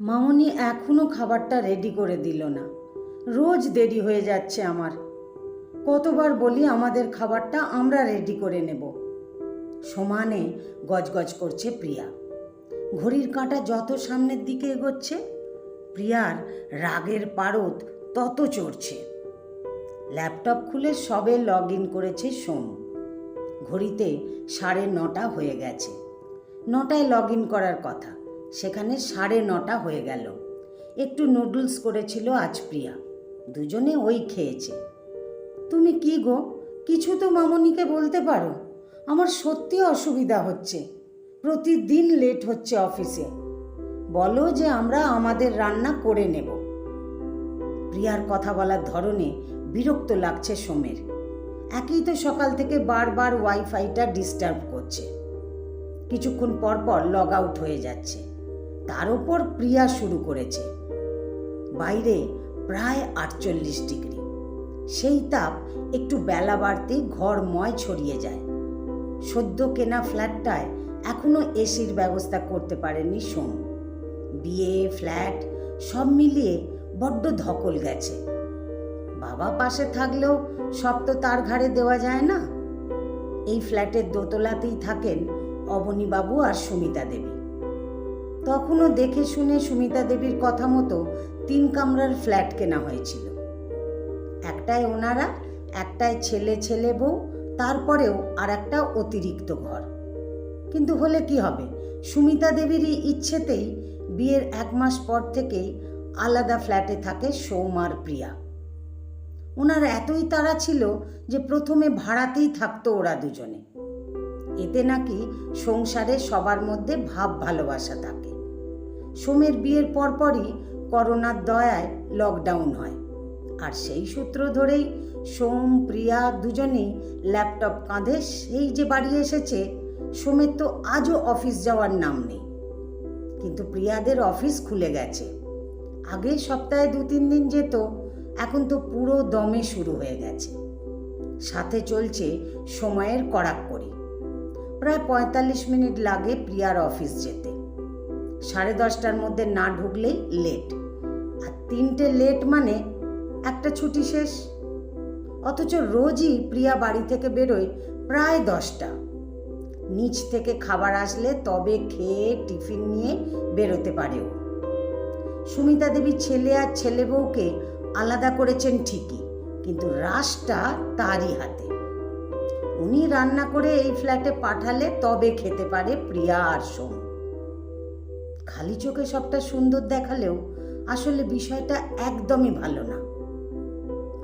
মামনি এখনও খাবারটা রেডি করে দিল না। রোজ দেরি হয়ে যাচ্ছে আমার। কতবার বলি আমাদের খাবারটা আমরা রেডি করে নেব। সমানে গজগজ করছে প্রিয়া। ঘড়ির কাঁটা যত সামনের দিকে এগোচ্ছে, প্রিয়ার রাগের পারদ তত চড়ছে। ল্যাপটপ খুলে সবে লগ ইন করেছে সোম। ঘড়িতে সাড়ে নটা হয়ে গেছে। নটায় লগ ইন করার কথা। সেখানে সাড়ে নটা হয়ে গেল। একটু নুডলস করেছিল আজ প্রিয়া। দুজনে ওই খেয়েছে। তুমি কি গো? কিছু তো মামনিকে বলতে পারো। আমার সত্যি অসুবিধা হচ্ছে। প্রতিদিন লেট হচ্ছে অফিসে। বলো যে আমরা আমাদের রান্না করে নেব। প্রিয়ার কথা বলার ধরনে বিরক্ত লাগছে সোমের। একই তো সকাল থেকে বারবার ওয়াইফাইটা ডিস্টার্ব করছে। কিছুক্ষণ পর পর লগ আউট হয়ে যাচ্ছে। তার উপর প্রিয়া শুরু করেছে। বাইরে প্রায় আটচল্লিশ ডিগ্রি। সেই তাপ একটু বেলা বাড়তেই ঘরময় ছড়িয়ে যায়। সদ্য কেনা ফ্ল্যাটটায় এখনও এসির ব্যবস্থা করতে পারেনি সোম। বিয়ে, ফ্ল্যাট, সব মিলিয়ে বড্ড ধকল গেছে। বাবা পাশে থাকলেও সব তো তার ঘাড়ে দেওয়া যায় না। এই ফ্ল্যাটের দোতলাতেই থাকেন অবনীবাবু আর সুমিতা দেবী। তখনও দেখে শুনে সুমিতা দেবীর কথা মতো তিন কামরার ফ্ল্যাট কেনা হয়েছিল। একটায় ওনারা একটায় ছেলে ছেলে বউ, তারপরেও আর একটা অতিরিক্ত ঘর। কিন্তু হলে কি হবে? সুমিতা দেবীরই ইচ্ছেতেই বিয়ের এক মাস পর থেকেই আলাদা ফ্ল্যাটে থাকে সোম আর প্রিয়া। ওনার এতই তাড়া ছিল যে প্রথমে ভাড়াতেই থাকতো ওরা দুজনে। এতে নাকি সংসারে সবার মধ্যে ভাব ভালোবাসা থাকে। সোমের বিয়ের পরপরই করোনার দয়ায় লকডাউন হয়। আর সেই সূত্র ধরেই সোম, প্রিয়া দুজনেই ল্যাপটপ কাঁধে, সেই যে বাড়ি এসেছে, সোমের তো আজও অফিস যাওয়ার নাম নেই। কিন্তু প্রিয়াদের অফিস খুলে গেছে। আগে সপ্তাহে দু তিন দিন যেত, এখন তো পুরো দমে শুরু হয়ে গেছে। সাথে চলছে সময়ের কড়াকড়ি। প্রায় পঁয়তাল্লিশ মিনিট লাগে প্রিয়ার অফিস যেতে। সাড়ে দশটার মধ্যে না ঢুকলেই লেট আর তিনটে লেট মানে একটা ছুটি শেষ। অথচ রোজই প্রিয়া বাড়ি থেকে বেরোয় প্রায় দশটা। নিচ থেকে খাবার আসলে তবে খেয়ে টিফিন নিয়ে বেরোতে পারে ও সুমিতা দেবী ছেলে আর ছেলে বউকে আলাদা করেছেন ঠিকই, কিন্তু রাসটা তারই হাতে। উনি রান্না করে এই ফ্ল্যাটে পাঠালে তবে খেতে পারে প্রিয়া আর সোম। খালি চোখে সবটা সুন্দর দেখালেও আসলে বিষয়টা একদমই ভালো না।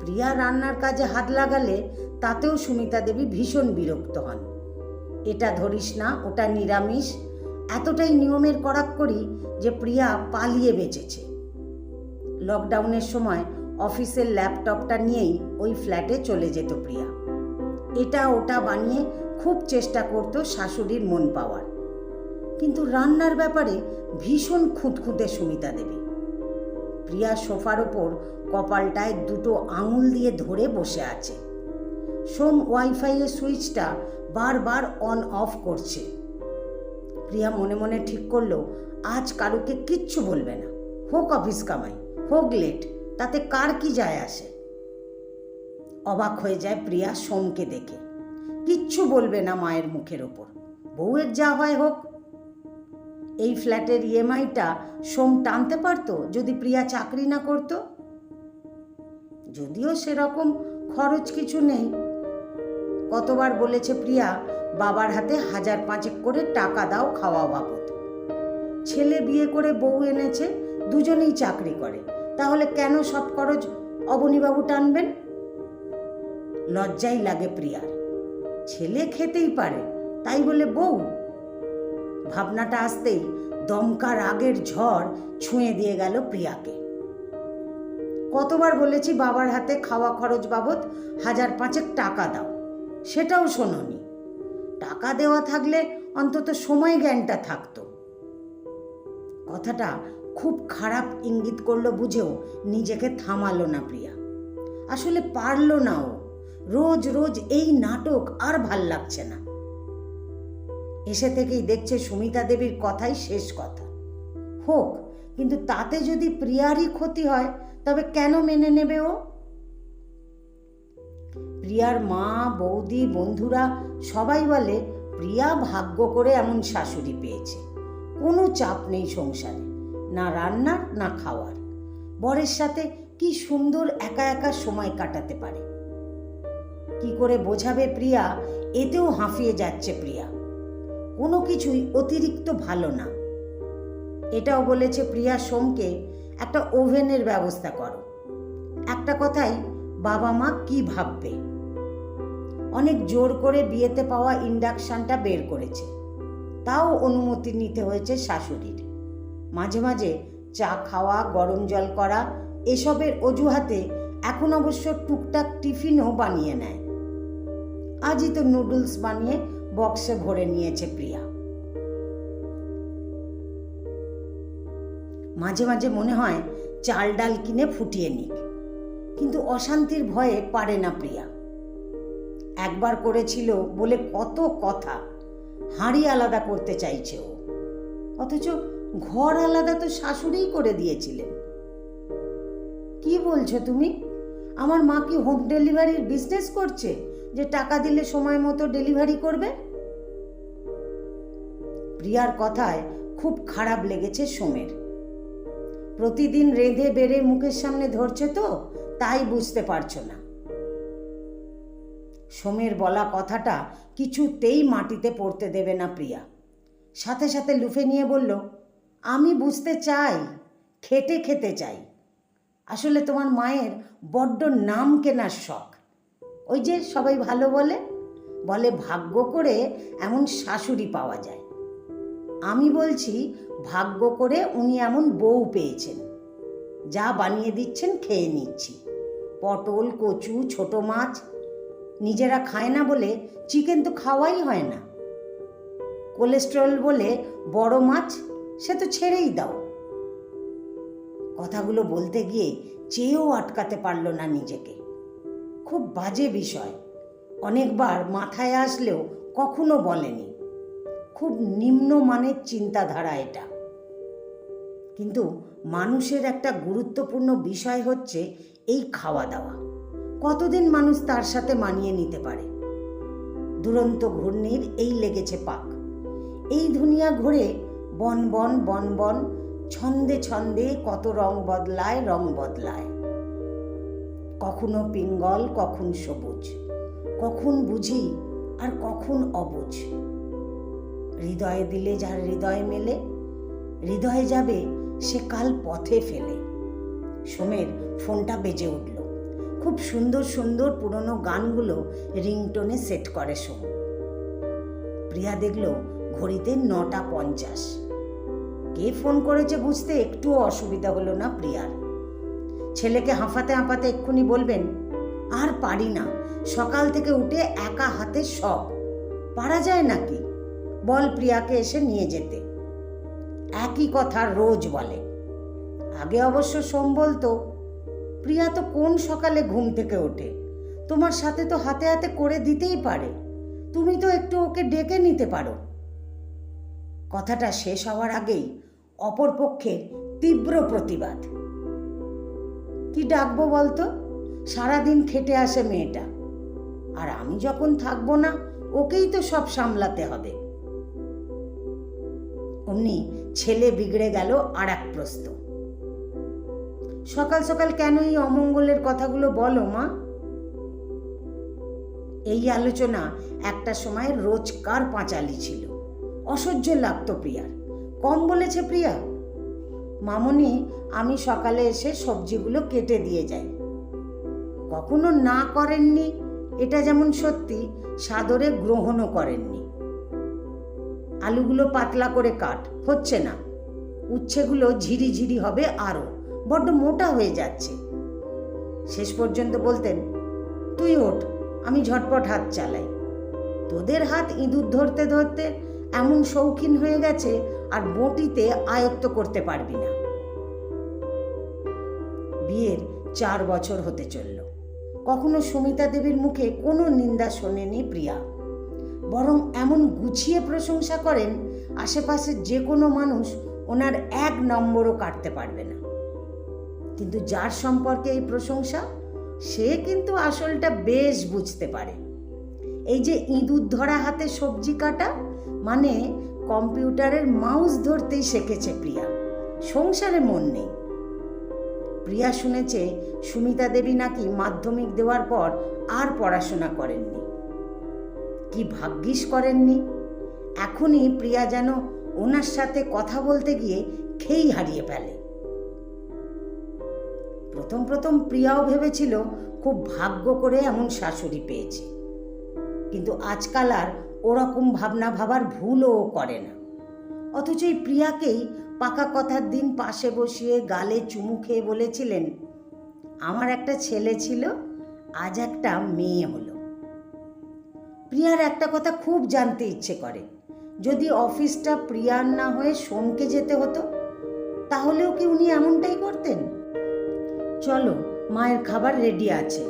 প্রিয়া রান্নার কাজে হাত লাগালে তাতেও সুমিতা দেবী ভীষণ বিরক্ত হন। এটা ধরিস না, ওটা নিরামিষ। এতটাই নিয়মের করাক করি যে প্রিয়া পালিয়ে বেঁচেছে। লকডাউনের সময় অফিসের ল্যাপটপটা নিয়েই ওই ফ্ল্যাটে চলে যেত প্রিয়া। এটা ওটা বানিয়ে খুব চেষ্টা করতো শাশুড়ির মন পাওয়ার। কিন্তু রান্নার ব্যাপারে ভীষণ খুঁতখুঁতে সুমিতা দেবী। প্রিয়া সোফার ওপর কপালটায় দুটো আঙুল দিয়ে ধরে বসে আছে। সোম ওয়াইফাইয়ের সুইচটা বারবার অন অফ করছে। প্রিয়া মনে মনে ঠিক করল, আজ কারুকে কিচ্ছু বলবে না। হোক অফিস কামাই, হোক লেট, তাতে কার কি যায় আসে? অবাক হয়ে যায় প্রিয়া সোমকে দেখে। কিচ্ছু বলবে না মায়ের মুখের ওপর। বউয়ের যা হয় হোক এই ফ্ল্যাটের ইএমআইটা সোম টানতে পারতো যদি প্রিয়া চাকরি না করত? যদিও সেরকম খরচ কিছু নেই। কতবার বলেছে প্রিয়া, বাবার হাতে হাজার পাঁচেক করে টাকা দাও খাওয়া বাবদ। ছেলে বিয়ে করে বউ এনেছে, দুজনেই চাকরি করে। তাহলে কেন সব খরচ অবনীবাবু টানবেন? লজ্জাই লাগে প্রিয়ার। ছেলে খেতেই পারে, তাই বলে বউ। ভাবনাটা আসতেই দমকা রাগের ঝড় ছুঁয়ে দিয়ে গেল প্রিয়াকে। কতবার বলেছি বাবার হাতে খাওয়া খরচ বাবদ হাজার পাঁচেক টাকা দাও, সেটাও শোনোনি। টাকা দেওয়া থাকলে অন্তত সময় জ্ঞানটা থাকতো। কথাটা খুব খারাপ ইঙ্গিত করল বুঝেও নিজেকে থামালো না প্রিয়া। আসলে পারল না ও। রোজ রোজ এই নাটক আর ভালো লাগছে না। এসে থেকেই দেখছে সুমিতা দেবীর কথাই শেষ কথা। হোক, কিন্তু তাতে যদি প্রিয়ারই ক্ষতি হয়, তবে কেন মেনে নেবে ও? প্রিয়ার মা, বৌদি, বন্ধুরা সবাই বলে প্রিয়া ভাগ্য করে এমন শাশুড়ি পেয়েছে। কোনো চাপ নেই সংসারে, না রান্নার, না খাওয়ার। বরের সাথে কি সুন্দর একা একা সময় কাটাতে পারে। কি করে বোঝাবে প্রিয়া? এতেও হাঁফিয়ে যাচ্ছে প্রিয়া। কোনো কিছুই অতিরিক্ত ভালো না। এটাও বলেছে প্রিয়া সোমকে একটা ওভেনের ব্যবস্থা করো। একটা কথাই, বাবা মা কি ভাববে? অনেক জোর করে বিয়েতে পাওয়া ইন্ডাকশনটা বের করেছে। তাও অনুমতি নিতে হয়েছে শাশুড়ির। মাঝে মাঝে চা খাওয়া, গরম জল করা, এসবের অজুহাতে এখন অবশ্য টুকটাক টিফিনও বানিয়ে নেয়। আজই তো নুডলস বানিয়ে বক্সে ভরে নিয়েছে প্রিয়া। মাঝে মাঝে মনে হয় চাল ডাল কিনে ফুটিয়ে নিক, কিন্তু অশান্তির ভয়ে পারে না প্রিয়া। একবার করেছিল বলে কত কথা, হাঁড়ি আলাদা করতে চাইছে ও। অথচ ঘর আলাদা তো শাশুড়িই করে দিয়েছিলেন। কি বলছো তুমি? আমার মা কি হোম ডেলিভারির বিজনেস করছে? যে টাকা দিলে সময় মতো ডেলিভারি করবে? প্রিয়ার কথায় খুব খারাপ লেগেছে সোমের। প্রতিদিন রেঁধে বেড়ে মুখের সামনে ধরছে তো, তাই বুঝতে পারছ না। সোমের বলা কথাটা কিছুতেই মাটিতে পড়তে দেবে না প্রিয়া। সাথে সাথে লুফে নিয়ে বলল, আমি বুঝতে চাই, খেটে খেতে চাই। আসলে তোমার মায়ের বড্ড নাম কেনার শখ। ওই যে সবাই ভালো বলে বলে ভাগ্য করে এমন শাশুড়ি পাওয়া যায়। আমি বলছি, ভাগ্য করে উনি এমন বউ পেয়েছেন। যা বানিয়ে দিচ্ছেন, খেয়ে নিচ্ছি। পটল, কচু, ছোট মাছ, নিজেরা খায় না বলে চিকেন তো খাওয়াই হয় না। কোলেস্টেরল বলে বড় মাছ, সে তো ছেড়েই দাও। কথাগুলো বলতে গিয়ে চেয়েও আটকাতে পারল না নিজেকে। খুব বাজে বিষয়। অনেকবার মাথায় আসলেও কখনো বলেনি। খুব নিম্নমানের চিন্তাধারা এটা। কিন্তু মানুষের একটা গুরুত্বপূর্ণ বিষয় হচ্ছে এই খাওয়া দাওয়া কতদিন মানুষ তার সাথে মানিয়ে নিতে পারে? দুরন্ত ঘূর্ণির এই লেগেছে পাক। এই দুনিয়া ঘুরে বন বন বন বন, ছন্দে ছন্দে কত রং বদলায় রং বদলায়। কখনো পিঙ্গল, কখন সবুজ। কখন বুঝি আর কখন অবুঝ। হৃদয়ে দিলে যার হৃদয় মেলে, হৃদয়ে যাবে সে কাল পথে ফেলে। সোমের ফোনটা বেজে উঠল। খুব সুন্দর সুন্দর পুরনো গানগুলো রিংটোনে সেট করে সোম প্রিয়া দেখল ঘড়িতে নটা পঞ্চাশ। কে ফোন করেছে বুঝতে একটুও অসুবিধা হলো না প্রিয়ার। ছেলেকে হাঁফাতে হাঁফাতে এক্ষুনি বলবেন, আর পারি না, সকাল থেকে উঠে একা হাতে সব, পারা যায় নাকি? বল প্রিয়াকে এসে নিয়ে যেতে। একই কথা রোজ বলে। আগে অবশ্য সোম বলতো, প্রিয়া তো কোন সকালে ঘুম থেকে ওঠে? তোমার সাথে তো হাতে হাতে করে দিতেই পারে। তুমি তো একটু ওকে ডেকে নিতে পারো। কথাটা শেষ হওয়ার আগেই অপরপক্ষের তীব্র প্রতিবাদ। কি ডাকবো বলতো? সারাদিন খেটে আসে মেয়েটা। আর আমি যখন থাকব না, ওকেই তো সব সামলাতে হবে। অমনি ছেলে বিগড়ে গেল আর এক প্রস্ত সকাল সকাল কেন এই অমঙ্গলের কথাগুলো বলো, মা? এই আলোচনা একটা সময় রোজকার পাঁচালি ছিল। অসহ্য লাগতো প্রিয়ার। কম বলেছে প্রিয়া? মামনি, আমি সকালে এসে সবজিগুলো কেটে দিয়ে যাই। কখনো না করেননি, এটা যেমন সত্যি, সাদরে গ্রহণও করেননি। আলুগুলো পাতলা করে কাট, হচ্ছে না। উচ্ছেগুলো ঝিরিঝিরি হবে আরও বড্ড মোটা হয়ে যাচ্ছে। শেষ পর্যন্ত বলতেন, তুই ওঠ, আমি ঝটপট হাত চালাই। তোদের হাত ইঁদুর ধরতে ধরতে এমন শৌখিন হয়ে গেছে আর বটিতে আয়ত্ত করতে পারবি না। বিয়ের চার বছর হতে চলল। কখনো সুমিতা দেবীর মুখে কোনো নিন্দা শোনেনি প্রিয়া। বরং এমন গুছিয়ে প্রশংসা করেন, আশেপাশের যে কোনো মানুষ ওনার এক নম্বরও কাটতে পারবে না। কিন্তু যার সম্পর্কে এই প্রশংসা, সে কিন্তু আসলটা বেশ বুঝতে পারে। এই যে ইঁদুর ধরা হাতে সবজি কাটা মানে কম্পিউটারের মাউস ধরতেই শিখেছে প্রিয়া। সংসারে মন নেই। প্রিয়া শুনেছে সুমিতা দেবী নাকি মাধ্যমিক দেওয়ার পর আর পড়াশোনা করেননি। কি ভাগ্যিস করেননি? এখনই প্রিয়া যেন ওনার সাথে কথা বলতে গিয়ে খেই হারিয়ে ফেলে। প্রথম প্রথম প্রিয়াও ভেবেছিল, খুব ভাগ্য করে এমন শাশুড়ি পেয়েছে। কিন্তু আজকাল আর ওরকম ভাবনা ভাবার ভুলও করে না। অথচ এই প্রিয়াকেই পাকা কথার দিন পাশে বসিয়ে গালে চুমু খেয়ে বলেছিলেন, আমার একটা ছেলে ছিল, আজ একটা মেয়ে হলো। প্রিয়ার একটা কথা খুব জানতে ইচ্ছে করে, যদি অফিসটা প্রিয়ার না হয়ে সোমকে যেতে হতো, তাহলেও কি উনি এমনটাই করতেন? চলো, মায়ের খাবার রেডি আছে।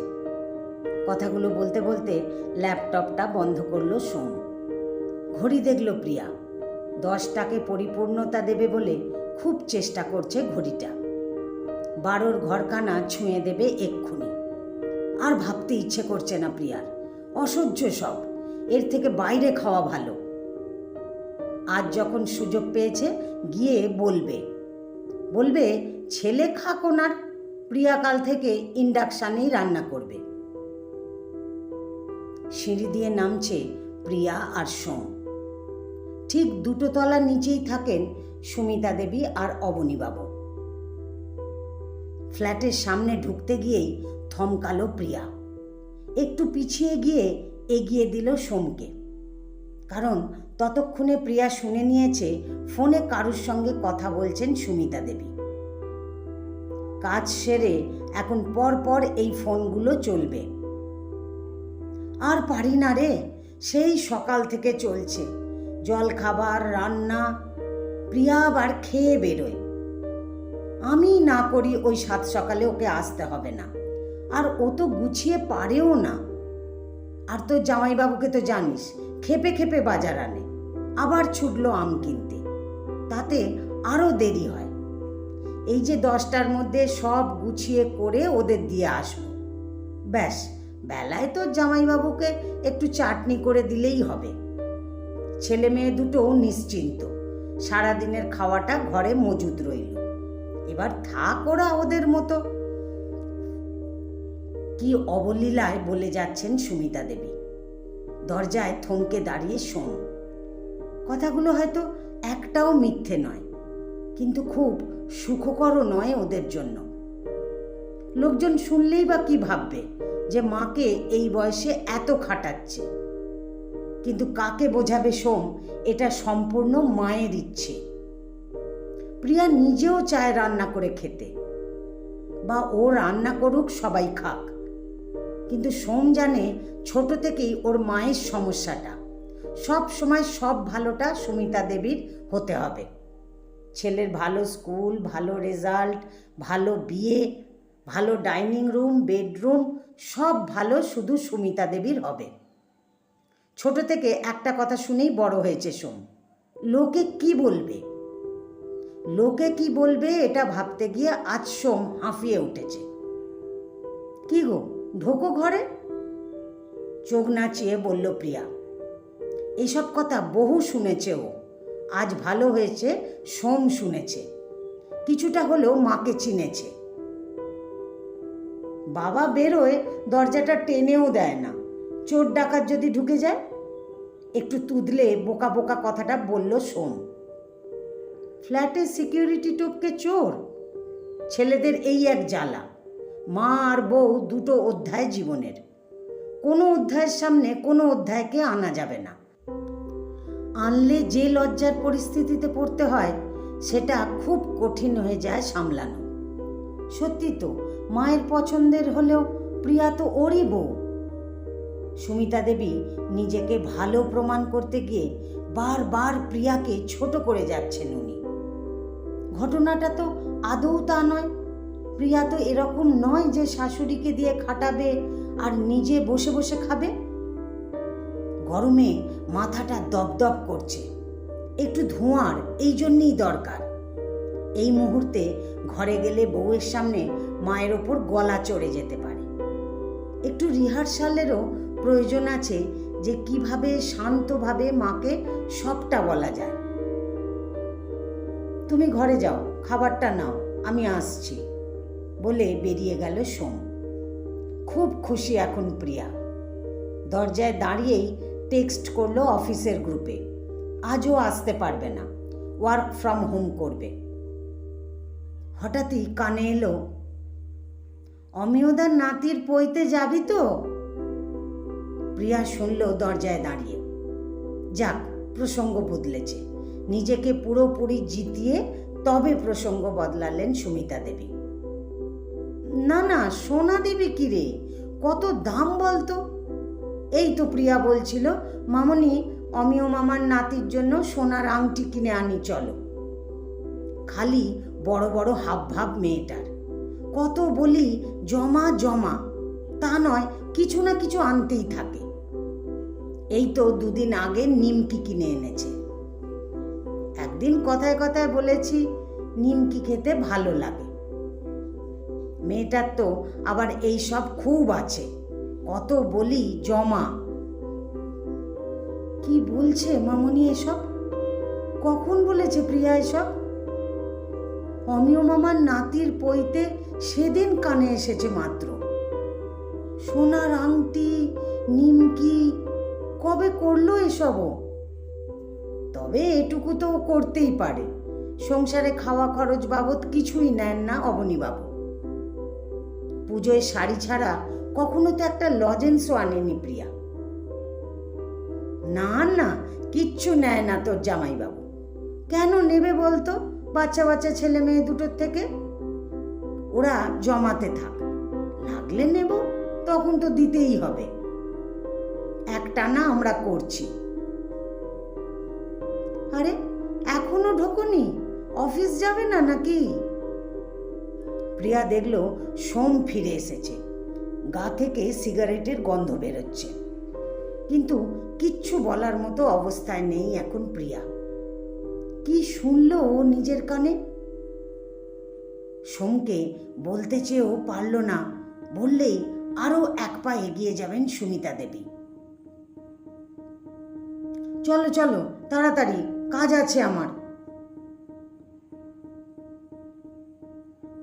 কথাগুলো বলতে বলতে ল্যাপটপটা বন্ধ করল সোম। ঘড়ি দেখল প্রিয়া। দশটাকে পরিপূর্ণতা দেবে বলে খুব চেষ্টা করছে ঘড়িটা। বারোর ঘরখানা ছুঁয়ে দেবে এক্ষুনি। আর ভাবতে ইচ্ছে করছে না প্রিয়ার। অসহ্য সব। এর থেকে বাইরে খাওয়া ভালো। আজ যখন সুযোগ পেয়েছে, গিয়ে বলবে। বলবে, ছেলে খাক ওনার প্রিয়া কাল থেকে ইন্ডাকশানেই রান্না করবে। সিঁড়ি দিয়ে নামছে প্রিয়া আর সোম। ঠিক দুটো তলার নিচেই থাকেন সুমিতা দেবী আর অবনীবাবু। ফ্ল্যাটের সামনে ঢুকতে গিয়েই থমকালো প্রিয়া। একটু পিছিয়ে গিয়ে এগিয়ে দিল সোমকে। কারণ ততক্ষণে প্রিয়া শুনে নিয়েছে, ফোনে কারুর সঙ্গে কথা বলছেন সুমিতা দেবী। কাজ সেরে এখন পর পর এই ফোনগুলো চলবে। আর পারি না রে, সেই সকাল থেকে চলছে। জল খাবার, রান্না, প্রিয়া আবার খেয়ে বেরোয়। আমি না করি ওই সাত সকালে ওকে আসতে হবে না। আর ও তো গুছিয়ে পারেও না। আর তো জামাইবাবুকে তো জানিস, খেপে খেপে বাজার আনে। আবার ছুটলো আম কিনতে। তাতে আরও দেরি হয়। এই যে দশটার মধ্যে সব গুছিয়ে করে ওদের দিয়ে আসব। ব্যাস, বেলায় তো জামাইবাবুকে একটু চাটনি করে দিলেই হবে। ছেলে মেয়ে দুটো নিশ্চিন্ত। সারাদিনের খাওয়াটা ঘরে মজুদ রইল। এবার থাক ওরা ওদের মতো। কি অবলীলায় বলে যাচ্ছেন সুমিতা দেবী। দরজায় থমকে দাঁড়িয়ে শোন। কথাগুলো হয়তো একটাও মিথ্যে নয়, কিন্তু খুব সুখকরও নয় ওদের জন্য। লোকজন শুনলেই বা কি ভাববে যে মাকে এই বয়সে এত খাটাচ্ছে। কিন্তু কাকে বোঝাবে সোম? এটা সম্পূর্ণ মায়ের ইচ্ছে। প্রিয়া নিজেও চায় রান্না করে খেতে। বা ও রান্না করুক, সবাই খাক। কিন্তু সোম জানে ছোট থেকেই ওর মায়ের সমস্যাটা। সব সময় সব ভালোটা সুমিতা দেবীর হতে হবে। ছেলের ভালো স্কুল, ভালো রেজাল্ট, ভালো বিয়ে, ভালো ডাইনিং রুম, বেডরুম, সব ভালো শুধু সুমিতা দেবীর হবে। ছোট থেকে একটা কথা শুনেই বড় হয়েছে সোম। লোকে কি বলবে? লোকে কি বলবে এটা ভাবতে গিয়ে আজ সোম হাঁফিয়ে উঠেছে। কি গো, ঢোকো ঘরে? চোখ নাচিয়ে বলল প্রিয়া এইসব কথা বহু শুনেছে ও। আজ ভালো হয়েছে, সোম শুনেছে। কিছুটা হলেও মাকে চিনেছে। বাবা বেরোয়, দরজাটা টেনেও দেয় না। চোর ডাকাত যদি ঢুকে যায়, একটু তুদলে বোকা বোকা কথাটা বলল সোম। ফ্ল্যাটের সিকিউরিটি টপকে চোর, ছেলেদের এই এক জ্বালা। মা আর বউ দুটো অধ্যায় জীবনের। কোনো অধ্যায়ের সামনে কোনো অধ্যায়কে আনা যাবে না। আনলে যে লজ্জার পরিস্থিতিতে পড়তে হয়, সেটা খুব কঠিন হয়ে যায় সামলানো। সত্যি তো, মায়ের পছন্দের হলেও প্রিয়া তো ওরই বউ। সুমিতা দেবী নিজেকে ভালো প্রমাণ করতে গিয়ে বারবার প্রিয়াকে ছোট করে যাচ্ছেন উনি। ঘটনাটা তো আদৌ তা নয়। প্রিয়া তো এরকম নয় যে শাশুড়িকে দিয়ে খাটাবে আর নিজে বসে বসে খাবে। গরমে মাথাটা দপদপ করছে। একটু ধোঁয়ার, এই জন্যেই দরকার। এই মুহূর্তে ঘরে গেলে বউয়ের সামনে মায়ের ওপর গলা চড়ে যেতে পারে। একটু রিহার্সালেরও প্রয়োজন আছে যে কীভাবে শান্তভাবে মাকে সবটা বলা যায়। তুমি ঘরে যাও, খাবারটা নাও, আমি আসছি, বলে বেরিয়ে গেল সোম। খুব খুশি এখন প্রিয়া। দরজায় দাঁড়িয়েই টেক্সট করল অফিসের গ্রুপে। আজও আসতে পারবে না, ওয়ার্ক ফ্রম হোম করবে। হঠাৎই কানে এলো, অমিয়দার নাতির পইতে যাবি তো? প্রিয়া শুনল দরজায় দাঁড়িয়ে। যাক, প্রসঙ্গ বদলেছে। নিজেকে পুরোপুরি জিতিয়ে তবে প্রসঙ্গ বদলালেন সুমিতা দেবী। না না, সোনা দেবী কি রে? কত দাম বলতো? এই তো প্রিয়া বলছিল, মামনি, অমিয় মামার নাতির জন্য সোনার আংটি কিনে আনি, চলো। খালি বড় বড় হাব ভাব মেয়েটার। কত বলি, জমা জমা। তা নয়, কিছু না কিছু আনতেই থাকে। এই তো দুদিন আগে নিমকি কিনে এনেছে। একদিন কথায় কথায় বলেছি, নিমকি খেতে ভালো লাগে। মেয়েটার তো আবার এই সব খুব আছে, কত বলি জমা। কি বলছে মামনি এসব? কখন বলেছে প্রিয়া এসব? অমিয় মামার নাতির পইতে সেদিন কানে এসেছে মাত্র। সোনার আংটি, নিমকি কবে করল এসবও? তবে এটুকু তো করতেই পারে। সংসারে খাওয়া খরচ বাবদ কিছুই নেন না অবনীবাবু। পুজোয় শাড়ি ছাড়া কখনো তো একটা লজেন্সও আনেনি প্রিয়া। না না, কিচ্ছু নেয় না তোর জামাইবাবু। কেন নেবে বলতো বাচ্চা বাচ্চা ছেলে মেয়ে দুটোর থেকে? ওরা জমাতে থাক। লাগলে নেব, তখন তো দিতেই হবে। একটা না আমরা করছি। আরে, এখনও ঢোকনি? অফিস যাবে না নাকি? প্রিয়া দেখল সোম ফিরে এসেছে। গা থেকে সিগারেটের গন্ধ বেরোচ্ছে। কিন্তু কিচ্ছু বলার মতো অবস্থায় নেই এখন প্রিয়া। কি শুনলো ও নিজের কানে? সোমকে বলতে চেয়েও পারল না। বললেই আরও এক পা এগিয়ে যাবেন সুমিতা দেবী। চলো চলো, তাড়াতাড়ি, কাজ আছে আমার।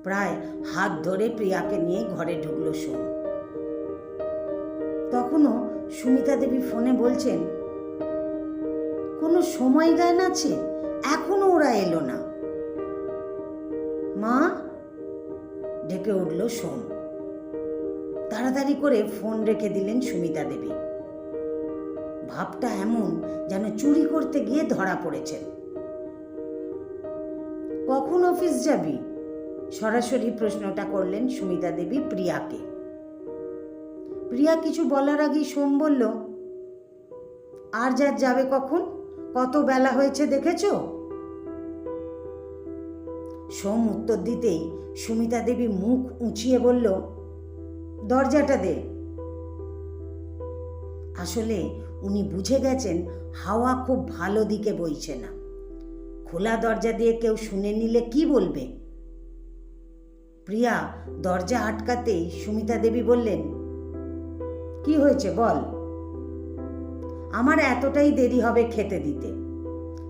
প্রায় হাত ধরে প্রিয়াকে নিয়ে ঘরে ঢুকলো সোম। তখনও সুমিতা দেবী ফোনে বলছেন, কোনো সময় জ্ঞান আছে? এখনও ওরা এলো না। মা? ডেকে উঠল সোম। তাড়াতাড়ি করে ফোন রেখে দিলেন সুমিতা দেবী। ভাবটা এমন যেন চুরি করতে গিয়ে ধরা পড়েছেন কখন অফিস যাবি? সরাসরি প্রশ্নটা করলেন সুমিতা দেবী প্রিয়াকে। প্রিয়া কিছু বলার আগেই সোম বলল, আর যার যাবে কখন? কত বেলা হয়েছে দেখেছ? সোম উত্তর দিতেই সুমিতা দেবী মুখ উঁচিয়ে বলল, দরজাটা দে। আসলে উনি বুঝে গেছেন হাওয়া খুব ভালো দিকে বইছে না। খোলা দরজা দিয়ে কেউ শুনে নিলে কি বলবে? প্রিয়া দরজা আটকাতেই সুমিতা দেবী বললেন, কি হয়েছে বল? আমার এতটাই দেরি হবে খেতে দিতে।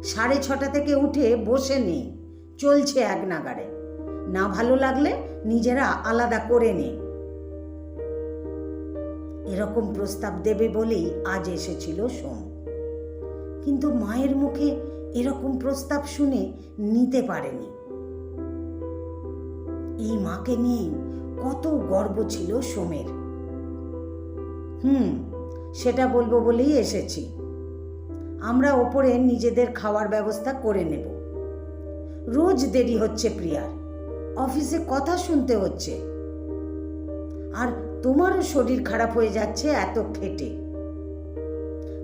সাড়ে ছটা থেকে উঠে বসে নেই চলছে এক নাগারে না ভালো লাগলে নিজেরা আলাদা করে নে। এরকম প্রস্তাব দেবে বলেই আজ এসেছিল সোম। কিন্তু মায়ের মুখে এরকম প্রস্তাব শুনে নিতে পারেনি। এই মাকে নিয়ে কত গর্ব ছিল সোমের। হুম, সেটা বলব বলেই এসেছি। আমরা ওপরে নিজেদের খাওয়ার ব্যবস্থা করে নেব। রোজ দেরি হচ্ছে প্রিয়ার। অফিসে কথা শুনতে হচ্ছে। আর তোমারও শরীর খারাপ হয়ে যাচ্ছে, এত খেটে।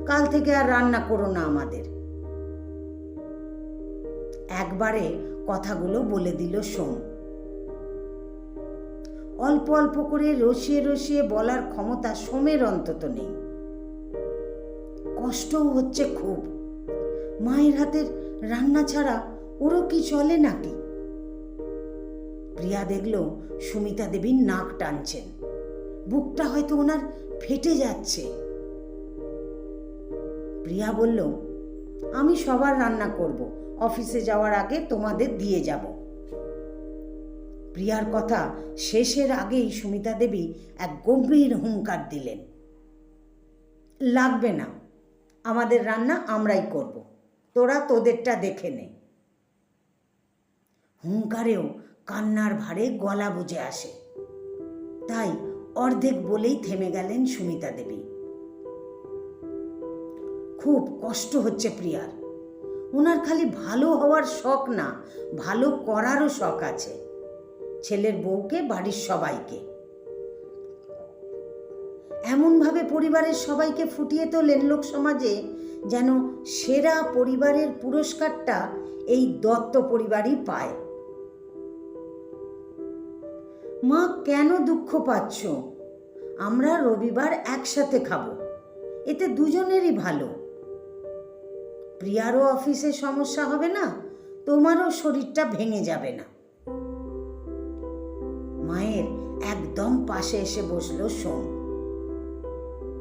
কাল থেকে আর রান্না করো না আমাদের। একবারে কথাগুলো বলে দিল সোম। অল্প অল্প করে রসিয়ে রসিয়ে বলার ক্ষমতা সোমের অন্তত নেই। কষ্টও হচ্ছে খুব। মায়ের হাতের রান্না ছাড়া ওরও কি চলে নাকি? প্রিয়া দেখল সুমিতা দেবী নাক টানছেন। বুকটা হয়তো ওনার ফেটে যাচ্ছে। প্রিয়া বলল, আমি সবার রান্না করব। অফিসে যাওয়ার আগে তোমাদের দিয়ে যাব। প্রিয়ার কথা শেষের আগেই সুমিতা দেবী এক গম্ভীর হুঙ্কার দিলেন, লাগবে না, আমাদের রান্না আমরাই করব। তোরা তোদেরটা দেখে নে। হুঙ্কারেও কান্নার ভারে গলা বুঝে আসে। তাই অর্ধেক বলেই থেমে গেলেন সুমিতা দেবী। খুব কষ্ট হচ্ছে প্রিয়ার। ওনার খালি ভালো হওয়ার শখ না, ভালো করারও শখ আছে, ছেলের বউকে, বাড়ির সবাইকে। এমনভাবে পরিবারের সবাইকে ফুটিয়ে তোলেন লোক সমাজে যেন সেরা পরিবারের পুরস্কারটা এই দত্ত পরিবারই পায়। মা, কেন দুঃখ পাচ্ছ? আমরা রবিবার একসাথে খাব। এতে দুজনেরই ভালো। প্রিয়ারও অফিসে সমস্যা হবে না, তোমারও শরীরটা ভেঙে যাবে না। মায়ের একদম পাশে এসে বসল সোম।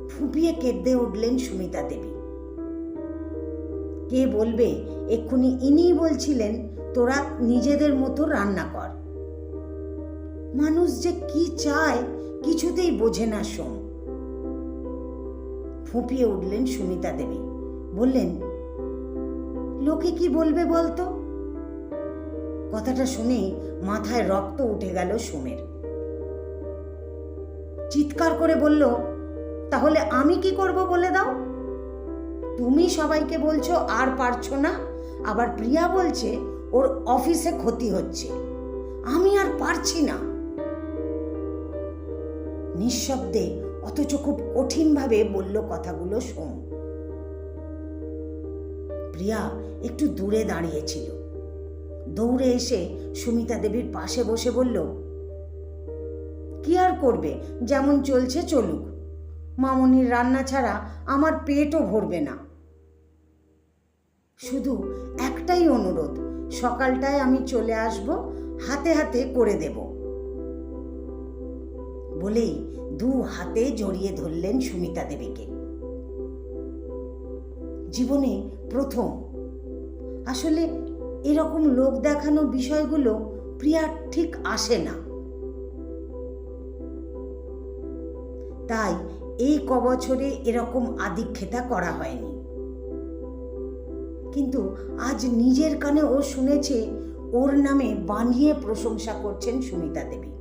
ফুপিয়ে কেঁদে উঠলেন সুমিতা দেবী। কে বলবে, এক্ষুনি ইনিই বলছিলেন, তোরা নিজেদের মতো রান্না কর। মানুষ যে কি চায় কিছুতেই বোঝে না সোম। ফুঁপিয়ে উঠলেন সুমিতা দেবী। বললেন, লোকে কি বলবে বলতো? কথাটা শুনেই মাথায় রক্ত উঠে গেল সোমের। চিৎকার করে বলল, তাহলে আমি কি করব বলে দাও? তুমি সবাইকে বলছো আর পারছ না, আবার প্রিয়া বলছে ওর অফিসে ক্ষতি হচ্ছে। আমি আর পারছি না। নিঃশব্দে অথচ খুব কঠিনভাবে বলল কথাগুলো সোম প্রিয়া একটু দূরে দাঁড়িয়েছিল। দৌড়ে এসে সুমিতা দেবীর পাশে বসে বলল, কি আর করবে? যেমন চলছে চলুক। মামনির রান্না ছাড়া আমার পেটও ভরবে না। শুধু একটাই অনুরোধ, সকালটায় আমি চলে আসব, হাতে হাতে করে দেব। বলেই দু হাতে জড়িয়ে ধরলেন সুমিতা দেবীকে। জীবনে প্রথম। আসলে এরকম লোক দেখানো বিষয়গুলো প্রিয়ার ঠিক আসে না। তাই এই কবছরে এরকম আদিক্ষেতা করা হয়নি। কিন্তু আজ নিজের কানে ও শুনেছে, ওর নামে বানিয়ে প্রশংসা করছেন সুমিতা দেবী।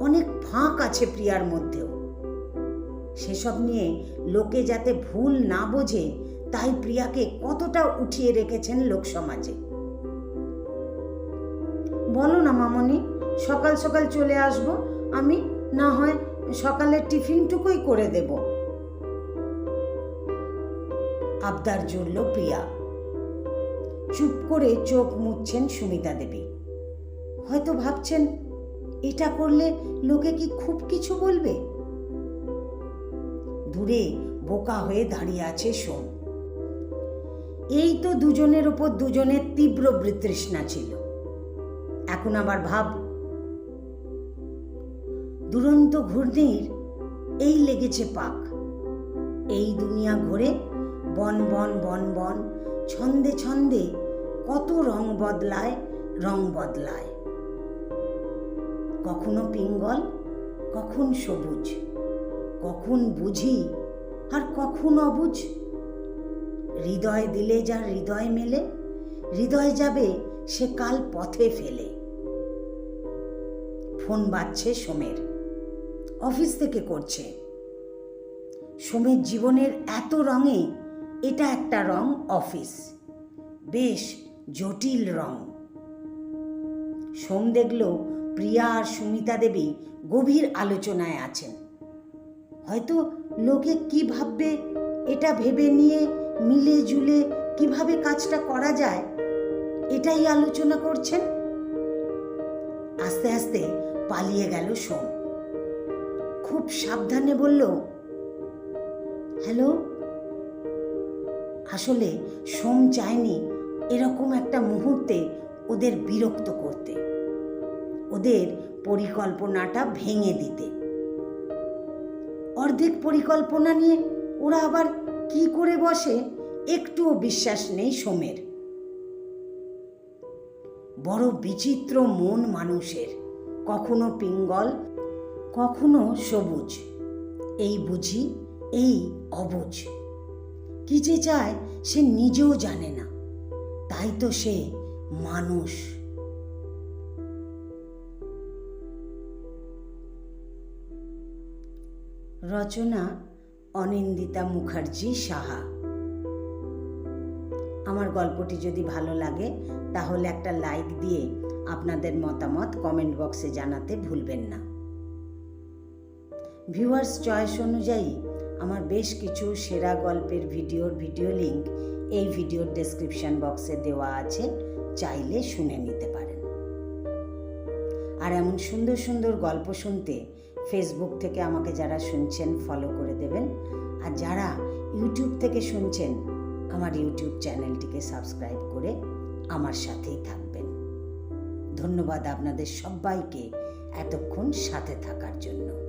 অনেক ফাঁক আছে প্রিয়ার মধ্যেও। সেসব নিয়ে লোকে যাতে ভুল না বোঝে, তাই প্রিয়াকে কতটা উঠিয়ে রেখেছেন লোকসমাজে বলো না মামনি, সকাল সকাল চলে আসব, আমি না হয় সকালের টিফিনটুকুই করে দেব। আবদার জুড়ল প্রিয়া। চুপ করে চোখ মুছছেন সুমিতা দেবী। হয়তো ভাবছেন এটা করলে লোকে কি খুব কিছু বলবে? দূরে বোকা হয়ে দাঁড়িয়ে আছে সোম। এই তো দুজনের উপর দুজনের তীব্র বিতৃষ্ণা ছিল। এখন আবার ভাব, দুরন্ত ঘূর্ণির এই লেগেছে পাক। এই দুনিয়া ঘোরে বন বন বন বন, ছন্দে ছন্দে কত রং বদলায় রং বদলায়। কখনো পিঙ্গল, কখন সবুজ, কখন বুঝি আর কখন অবুঝ? হৃদয় দিলে যার হৃদয় মেলে, হৃদয় যাবে সে কাল পথে ফেলে। ফোন বাজছে সোমের, অফিস থেকে করছে। সোমের জীবনের এত রঙে এটা একটা রং অফিস, বেশ জটিল রং। সোম দেখল প্রিয়া আর সুমিতা দেবী গভীর আলোচনায় আছেন। হয়তো লোকে কি ভাববে, এটা ভেবে নিয়ে মিলে জুলে কীভাবে কাজটা করা যায়, এটাই আলোচনা করছেন? আস্তে আস্তে পালিয়ে গেল সোম। খুব সাবধানে বলল, হ্যালো, আসলে সোম চায়নি এরকম একটা মুহূর্তে ওদের বিরক্ত করতে। ওদের পরিকল্পনাটা ভেঙে দিতে। অর্ধেক পরিকল্পনা নিয়ে ওরা আবার কি করে বসে একটুও বিশ্বাস নেই সোমের। বড় বিচিত্র মন মানুষের, কখনো পিঙ্গল, কখনো সবুজ। এই বুঝি, এই অবুঝ। কি যে চায় সে নিজেও জানে না, তাই তো সে মানুষ। রচনা অনিন্দিতা মুখার্জি সাহা। আমার গল্পটি যদি ভালো লাগে, তাহলে একটা লাইক দিয়ে আপনাদের মতামত কমেন্ট বক্সে জানাতে ভুলবেন না। ভিউয়ার্স, চয়েস অনুযায়ী আমার বেশ কিছু সেরা গল্পের ভিডিওর ভিডিও লিঙ্ক এই ভিডিওর ডেসক্রিপশন বক্সে দেওয়া আছে, চাইলে শুনে নিতে পারেন। আর এমন সুন্দর সুন্দর গল্প শুনতে ফেসবুক থেকে আমাকে যারা শুনছেন ফলো করে দেবেন। আর যারা ইউটিউব থেকে শুনছেন, আমার ইউটিউব চ্যানেলটিকে সাবস্ক্রাইব করে আমার সাথেই থাকবেন। ধন্যবাদ আপনাদের সবাইকে এতক্ষণ সাথে থাকার জন্য।